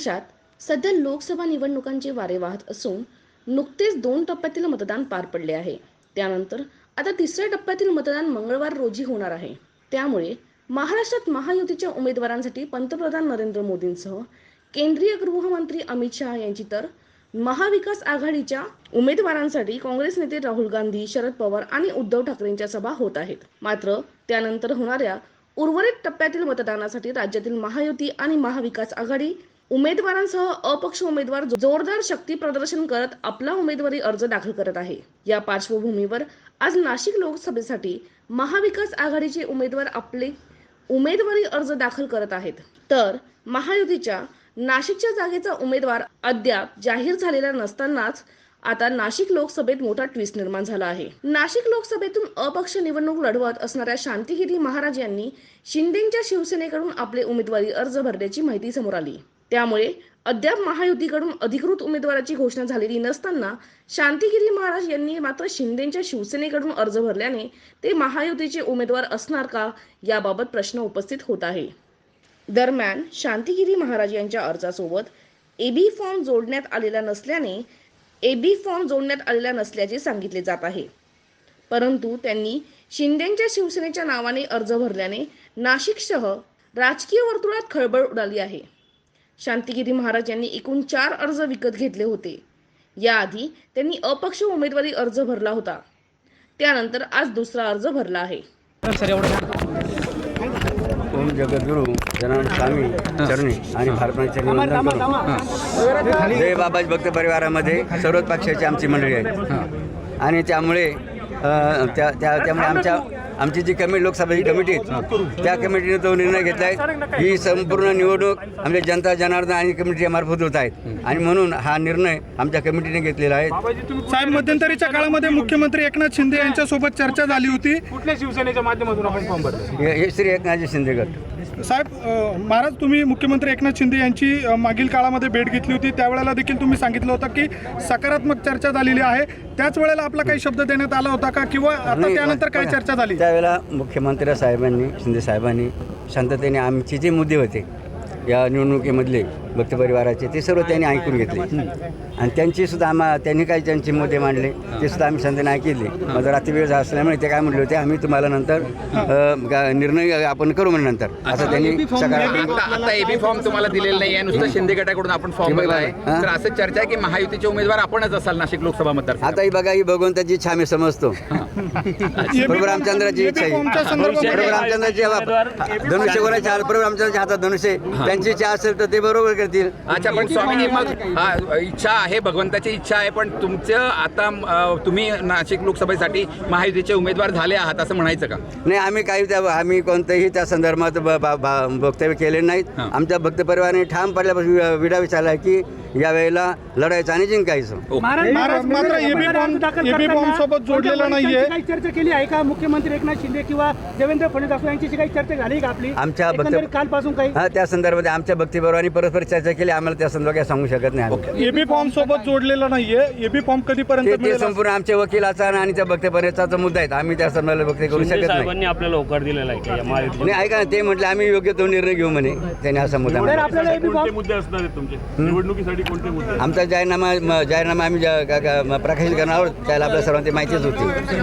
देशात सध्या लोकसभा निवडणुकांचे वारे वाहत असून नुकतेच दोन टप्प्यातील मतदान पार पडले आहे. त्यानंतर आता तिसऱ्या टप्प्यातील मतदान मंगळवार रोजी होणार आहे. त्यामुळे महाराष्ट्रात महायुतीच्या उमेदवारांसाठी पंतप्रधान नरेंद्र मोदींसह केंद्रीय गृहमंत्री अमित शहा यांची तर महाविकास आघाडीच्या उमेदवारांसाठी काँग्रेस नेते राहुल गांधी शरद पवार आणि उद्धव ठाकरेंच्या सभा होत आहेत. मात्र त्यानंतर होणाऱ्या उर्वरित टप्प्यातील मतदानासाठी राज्यातील महायुती आणि महाविकास आघाडी उमेदवारांसह अपक्ष उमेदवार जोरदार शक्ती प्रदर्शन करत आपला उमेदवारी अर्ज दाखल करत आहे. या पार्श्वभूमीवर आज नाशिक लोकसभेसाठी महाविकास आघाडीचे उमेदवार आपले उमेदवारी अर्ज दाखल करत आहेत. तर महायुतीच्या नाशिकच्या जागेचा उमेदवार अद्याप जाहीर झालेला नसतानाच आता नाशिक लोकसभेत मोठा ट्विस्ट निर्माण झाला आहे. नाशिक लोकसभेतून अपक्ष निवडणूक लढवत असणाऱ्या शांतिगिरी महाराज यांनी शिंदेच्या शिवसेनेकडून आपले उमेदवारी अर्ज भरल्याची माहिती समोर आली. त्यामुळे अद्याप महायुतीकडून अधिकृत उमेदवाराची घोषणा झालेली नसताना शांतिगिरी महाराज यांनी मात्र शिंदेच्या शिवसेनेकडून अर्ज भरल्याने ते महायुतीचे उमेदवार असणार का याबाबत प्रश्न उपस्थित होत आहे. दरम्यान शांतिगिरी महाराज यांच्या अर्जासोबत एबी फॉर्म जोडण्यात आलेला नसल्याने एबी फॉर्म जोडण्यात आलेला नसल्याचे सांगितले जात आहे. परंतु त्यांनी शिंदेच्या शिवसेनेच्या नावाने अर्ज भरल्याने नाशिकसह राजकीय वर्तुळात खळबळ उडाली आहे. शांतिगिरी महाराज यांनी एकूण चार अर्ज विकत घेतले होते. याआधी त्यांनी अपक्ष उमेदवारी अर्ज भरला होता. त्यानंतर आज दुसरा अर्ज भरला आहे. ओम जगद्गुरु जनार्दन स्वामी चरणी आणि भारताचे निवंदन करून जय बाबाज भक्त परिवारामध्ये सर्वच पक्षाची आमची मंडळी आहे आणि त्यामुळे त्या त्यामुळे आमच्या आमची जी कमिटी लोकसभेची कमिटी आहे त्या कमिटीने तो निर्णय घेतला आहे ही संपूर्ण निवडणूक आमच्या जनता जनार्दन आणि कमिटीच्या मार्फत होत आहेत. आणि म्हणून हा निर्णय आमच्या कमिटीने घेतलेला आहे. साहेब मध्यंतरीच्या काळामध्ये मुख्यमंत्री एकनाथ शिंदे यांच्यासोबत चर्चा झाली होती? कुठल्या शिवसेनेच्या माध्यमातून आपण फॉर्म भरले? हे हे श्री एकनाथजी शिंदे गट. साहेब महाराज तुम्ही मुख्यमंत्री एकनाथ शिंदे यांची मागील काळामध्ये भेट घेतली होती. त्यावेळेला देखील तुम्ही सांगितलं होतं की सकारात्मक चर्चा झालेली आहे. त्याच वेळेला आपला काही शब्द देण्यात आला होता का? किंवा आता त्यानंतर काय चर्चा झाली? त्यावेळेला मुख्यमंत्री साहेबांनी शिंदे साहेबांनी शांततेने आमचे जे मुद्दे होते या निवडणुकीमधले भक्त परिवाराचे ते सर्व त्यांनी ऐकून घेतले. आणि त्यांची सुद्धा आम्हा त्यांनी काही त्यांचे मुद्दे मांडले. ते सुद्धा आम्ही शांततेने ऐकले माझा रात्री वेळ झाला असल्यामुळे ते काय म्हटले होते आम्ही तुम्हाला नंतर अ, निर्णय आपण करू म्हणजे नंतर. असं त्यांनी आता आता एबी फॉर्म तुम्हाला दिलेला नाही आहे नुसतं शिंदे गटाकडून आपण फॉर्म भरला आहे हा? तर असं चर्चा आहे की महायुतीचे उमेदवार आपणच असाल नाशिक लोकसभा मतदार आता ही बघा ही भगवंताची इच्छा आम्ही समजतो. प्रभू रामचंद्राची इच्छा आहे. प्रभू रामचंद्राची धनुष्य कोणाच्या हात प्रभू रामचंद्राच्या हातात धनुष्य त्यांची इच्छा असेल तर ते बरोबर करतील. अच्छा पण स्वामीजी मग हा, इच्छा आहे भगवंताची इच्छा आहे पण तुमचं आता अं, तुम्ही नाशिक लोकसभेसाठी महायुतीचे उमेदवार झाले आहात असं म्हणायचं का? नाही आम्ही काही त्या आम्ही कोणत्याही त्या संदर्भात ब- ब- ब- वक्तव्य केले नाहीत. हां. आमच्या भक्त परिवाराने ठाम पडल्यापासून वि- विडा विचारला की यावेळेला लढायचं आणि जिंकायचं. महाराज मात्र एबी फॉर्म एबी फॉर्म सोबत जोडलेला नाहीये. काही चर्चा केली आहे का? मुख्यमंत्री एकनाथ शिंदे किंवा देवेंद्र फडणवीस यांच्याशी काही चर्चा झाली का आपली? आमच्या भक्त- कालपासून काही? हा त्या संदर्भात आमच्या भक्तीपरिवाराने परस्पर चर्चा केली. आम्हाला त्या संदर्भात काही सांगू शकत नाही. एबी फॉर्म सोबत जोडलेला नाहीये. एबी फॉर्म कधीपर्यंत ते संपूर्ण आमच्या वकिलाचा आणि त्या भक्तपरिवाराचा मुद्दा आहे. आम्ही त्या संदर्भात वक्तव्य करू शिंदे शकत नाही. आपल्याला होकार दिलेला आहे का या महायुतीला? नाही ऐका ना ते म्हटले आम्ही योग्य तो निर्णय घेऊ म्हणे. त्याने असा मुद्दा. आपल्याला मुद्दे असणार आहेत तुमचे? निवडणुकीसाठी आमचा जाहीरनामा जाहीरनामा आम्ही प्रकाशित करणार आहोत त्याला आपल्या सर्वांची माहितीच होती.